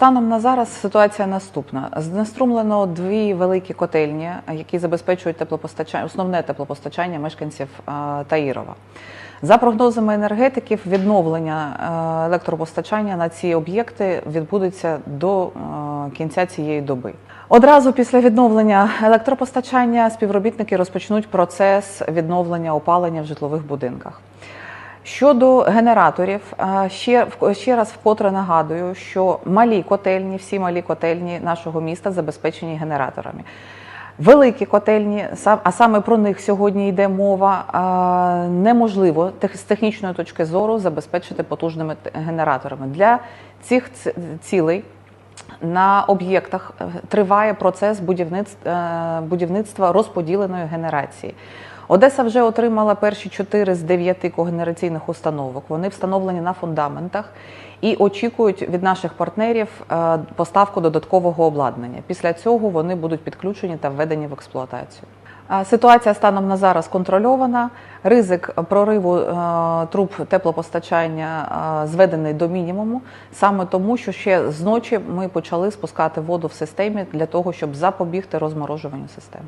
Станом на зараз ситуація наступна: знеструмлено дві великі котельні, які забезпечують теплопостачання, основне теплопостачання мешканців е, Таїрова. За прогнозами енергетиків, відновлення е, електропостачання на ці об'єкти відбудеться до е, кінця цієї доби. Одразу після відновлення електропостачання співробітники розпочнуть процес відновлення опалення в житлових будинках. Щодо генераторів, ще, ще раз вкотре нагадую, що малі котельні, всі малі котельні нашого міста забезпечені генераторами. Великі котельні, а саме про них сьогодні йде мова, неможливо з технічної точки зору забезпечити потужними генераторами. Для цих цілей на об'єктах е, триває процес будівництва, е, будівництва розподіленої генерації. Одеса вже отримала перші чотири з дев'яти когенераційних установок. Вони встановлені на фундаментах і очікують від наших партнерів е, поставку додаткового обладнання. Після цього вони будуть підключені та введені в експлуатацію. Ситуація станом на зараз контрольована. Ризик прориву е, труб теплопостачання е, зведений до мінімуму, саме тому, що ще зночі ми почали спускати воду в системі для того, щоб запобігти розморожуванню системи.